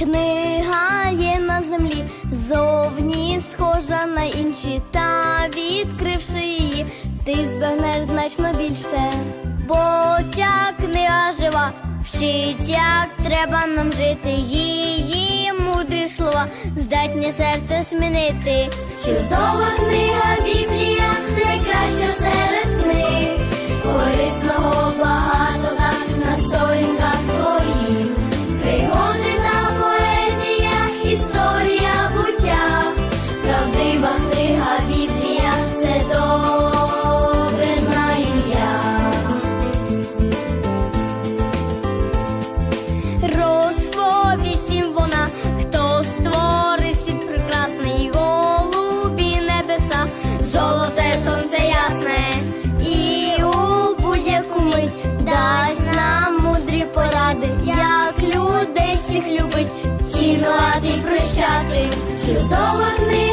Книга є на землі, зовні схожа на інші, та відкривши її, ти збагнеш значно більше. Бо ця книга жива, вчить, як треба нам жити. Її мудрі слова здатні серце змінити. Чудова книга Біблія, найкраща серед Чудова книга